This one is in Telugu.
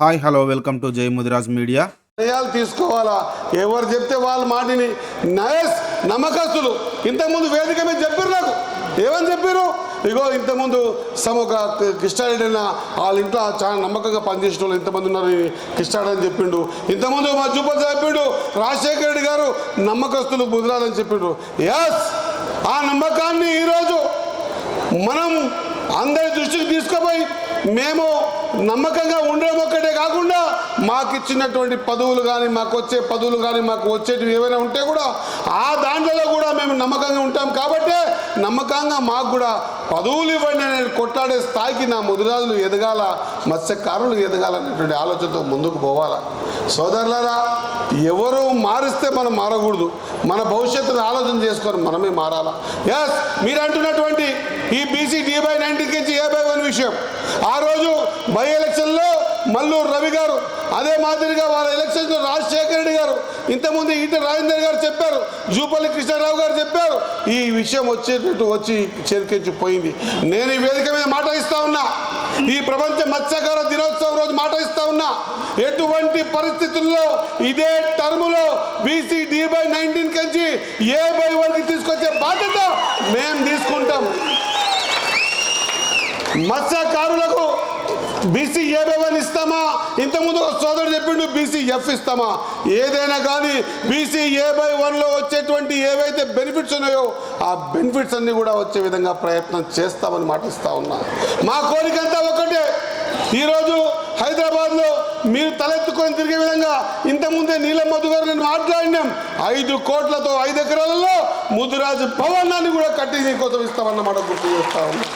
హాయ్ హలో వెల్కమ్ టు జై ముదిరాజ్ మీడియా. నిర్ణయాలు తీసుకోవాలా? ఎవరు చెప్తే వాళ్ళ మాటిని నయస్ నమ్మకస్తులు. ఇంతకుముందు వేదిక మీద చెప్పారు నాకు. ఏమని చెప్పారు ఇగో ఇంతకుముందు సమ ఒక కిష్టారెడ్డి వాళ్ళ ఇంట్లో చాలా నమ్మకంగా పనిచేసిన వాళ్ళు ఇంతమంది ఉన్నారు ఈ కిష్టారెడ్డి అని చెప్పిండు. ఇంతకుముందు మా చూపతి చెప్పిండు రాజశేఖర రెడ్డి గారు నమ్మకస్తులు ముదిరాలని చెప్పిండు. ఎస్ ఆ నమ్మకాన్ని ఈరోజు మనం అందరి దృష్టికి తీసుకుపోయి మేము నమ్మకంగా ఉండడం ఒక్కటే కాకుండా మాకు ఇచ్చినటువంటి పదవులు కానీ మాకు వచ్చే పదవులు కానీ మాకు వచ్చేటివి ఏవైనా ఉంటే కూడా ఆ దాంట్లో కూడా మేము నమ్మకంగా ఉంటాం. కాబట్టే నమ్మకంగా మాకు కూడా పదవులు ఇవ్వండి అనేది కొట్లాడే స్థాయికి నా ముదిరాజులు ఎదగాల మత్స్యకారులు ఎదగాలనేటువంటి ఆలోచనతో ముందుకు పోవాలా. సోదరులరా ఎవరు మారిస్తే మనం మారకూడదు. మన భవిష్యత్తును ఆలోచన చేసుకొని మనమే మారాలా. ఎస్ మీరు అంటున్నటువంటి ఈ బీసీ డి బై నైన్టీన్ నుంచి ఏ బై వన్ విషయం. ఆ రోజు బై ఎలక్షన్లో మల్లూరు రవి గారు అదే మాదిరిగా వాళ్ళ ఎలక్షన్లో రాజశేఖర రెడ్డి గారు ఇంతకుముందు ఈట రాజేందర్ గారు చెప్పారు జూపల్లి కృష్ణారావు గారు చెప్పారు ఈ విషయం వచ్చేటట్టు వచ్చి చేరికెచ్చి పోయింది నేను ఈ వేదిక మీద మాట ఇస్తా ఉన్నా. ఈ ప్రపంచ మత్స్యకార దినోత్సవం రోజు మాట ఇస్తా ఉన్నా. ఎటువంటి పరిస్థితుల్లో ఇదే టర్ములో బీసీ డి బై నైన్టీన్ కంచి ఏ బై వరకు తీసుకొచ్చే బాధ్యత మేము తీసుకుంటాం. మత్స్యకారులకు బీసీ ఏ వన్ ఇస్తామా? ఇంతకుముందు ఒక సోదరుడు చెప్పిండు బీసీ ఎఫ్ ఇస్తామా? ఏదైనా కానీ బీసీ ఏ బై వన్లో వచ్చేటువంటి ఏవైతే బెనిఫిట్స్ ఉన్నాయో ఆ బెనిఫిట్స్ అన్ని కూడా వచ్చే విధంగా ప్రయత్నం చేస్తామని మాటిస్తా ఉన్నా. మా కోరికంతా ఒకటే ఈరోజు మీరు తలెత్తుకొని తిరిగే విధంగా ఇంతకుముందే నీలం మధు గారు నేను మాట్లాడినాం. ఐదు కోట్లతో ఐదు ఎకరాలలో ముదురాజు భవనాన్ని కూడా కట్టి నీకోసం ఇస్తామన్నమాట గుర్తు చేస్తా ఉన్నాం.